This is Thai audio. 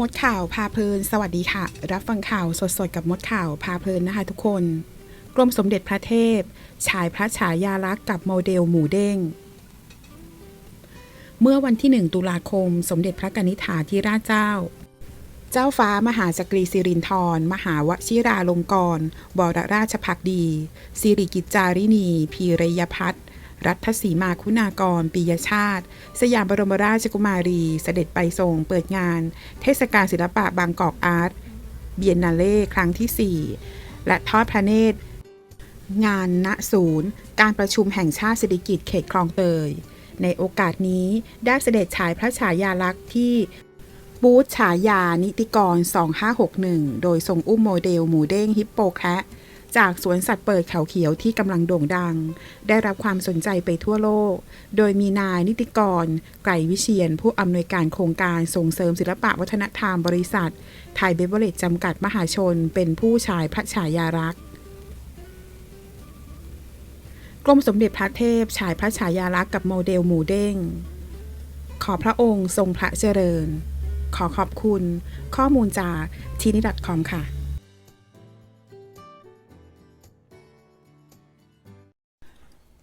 มดข่าวพาเพลิน สวัสดีค่ะ รับฟังข่าวสดๆ กับมดข่าวพาเพลินนะคะทุกคน กรมสมเด็จพระเทพ ฉายพระฉายาลักษณ์กับโมเดลหมูเด้ง เมื่อวันที่ 1 ตุลาคม สมเด็จพระกนิษฐาธิราชเจ้า เจ้าฟ้ามหาจักรีสิรินธรมหาวชิราลงกรณบรราชพักดี สิริกิจจารินี พีรยพัฒน์ รัฐศรีมาคุณากรปิยชาติ สยามบรมราชกุมารี เสด็จไปทรงเปิดงาน เทศกาลศิลปะบางกอกอาร์ต เบียนนาเล่ครั้งที่ 4 และทอดพระเนตร งานณศูนย์ การประชุมแห่งชาติเศรษฐกิจเขตคลองเตย ในโอกาสนี้ได้เสด็จฉายพระฉายาลักษณ์ที่บูธฉายานิติกร 2561 โดยทรงอุ้มโมเดลหมูเด้งฮิปโปแคะ จากสวนสัตว์เปิดเขาเขียวที่กำลังโด่งดัง ได้รับความสนใจไปทั่วโลก โดยมีนายนิติกร ไกรวิเชียน ผู้อำนวยการโครงการส่งเสริมศิลปะวัฒนธรรมบริษัท ไทยเบเวอร์เรจจำกัดมหาชน เป็นผู้ฉายพระฉายารักษ์กรมสมเด็จพระเทพฉายพระฉายาลักษณ์กับโมเดลหมูเด้ง ขอพระองค์ทรงพระเจริญ ขอขอบคุณ ข้อมูลจากทีนิดัตคอมค่ะ